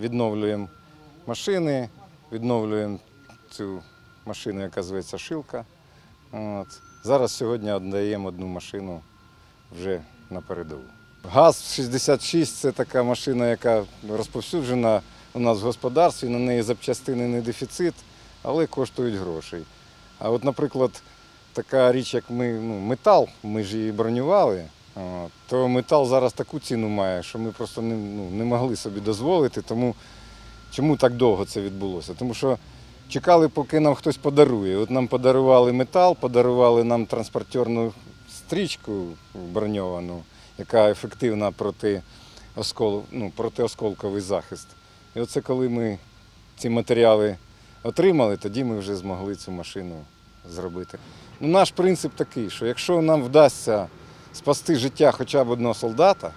відновлюємо машини, відновлюємо цю машину, яка зветься Шилка. От. Зараз сьогодні віддаємо одну машину вже на передову. ГАЗ-66 це така машина, яка розповсюджена у нас в господарстві, на неї запчастини не дефіцит, але коштують грошей. А от, наприклад, така річ, як ми, ну, метал, ми ж її бронювали, то метал зараз таку ціну має, що ми просто не, ну, не могли собі дозволити. Тому чому так довго це відбулося? Тому що чекали, поки нам хтось подарує. От нам подарували метал, подарували нам транспортерну стрічку броньовану, яка ефективна проти, оскол, ну, протиосколковий захист. І оце коли ми ці матеріали отримали, тоді ми вже змогли цю машину зробити. Ну, наш принцип такий, що якщо нам вдасться спасти життя хоча б одного солдата,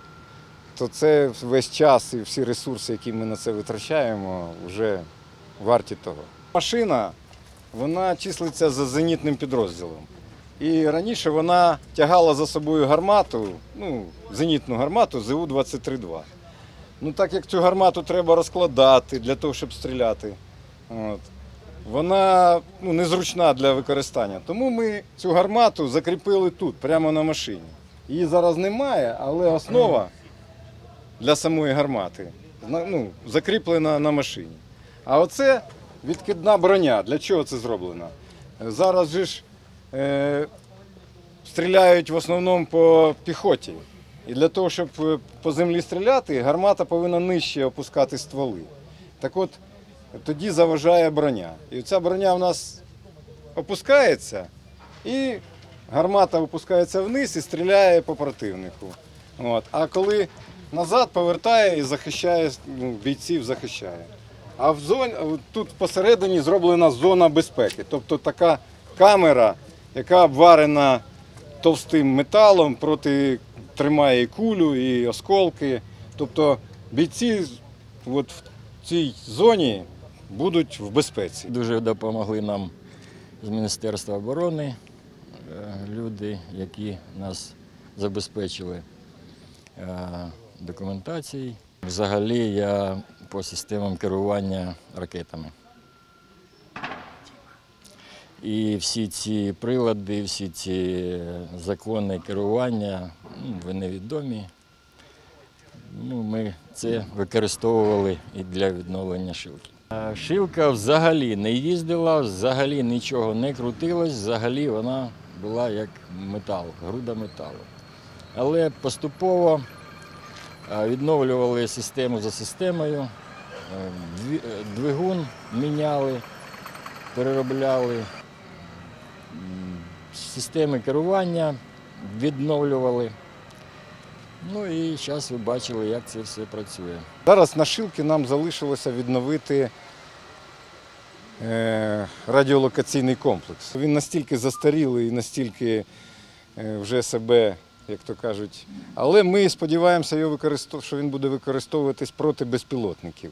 то це весь час і всі ресурси, які ми на це витрачаємо, вже варті того. Машина вона числиться за зенітним підрозділом. І раніше вона тягала за собою гармату, ну, зенітну гармату ЗУ-23-2. Ну, так як цю гармату треба розкладати для того, щоб стріляти, от, вона ну, незручна для використання. Тому ми цю гармату закріпили тут, прямо на машині. Її зараз немає, але основа для самої гармати ну, закріплена на машині. А оце відкидна броня. Для чого це зроблено? Зараз же ж е, стріляють в основному по піхоті. І для того, щоб е, по землі стріляти, гармата повинна нижче опускати стволи. Так от, тоді заважає броня. І ця броня у нас опускається, і гармата опускається вниз і стріляє по противнику. От. А коли назад повертає і захищає, ну, бійців захищає. А в зоні, тут посередині зроблена зона безпеки. Тобто така камера, яка обварена товстим металом, проти тримає і кулю, і осколки. Тобто бійці от в цій зоні будуть в безпеці. Дуже допомогли нам з Міністерства оборони люди, які нас забезпечили е, документацією. Взагалі я по системам керування ракетами. І всі ці прилади, всі ці закони керування, ну, вони відомі. Ну, ми це використовували і для відновлення шилки. Шилка взагалі не їздила, взагалі нічого не крутилось, взагалі вона була як метал, груда металу. Але поступово відновлювали систему за системою, е, е, двигун міняли, переробляли, системи керування відновлювали. Ну і зараз ви бачили, як це все працює. Зараз на Шилки нам залишилося відновити е, радіолокаційний комплекс. Він настільки застарілий і настільки е, вже себе, як то кажуть. Але ми сподіваємося, його використов- що він буде використовуватись проти безпілотників.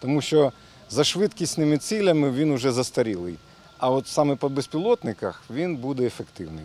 Тому що за швидкісними цілями він вже застарілий. А от саме по безпілотниках він буде ефективний.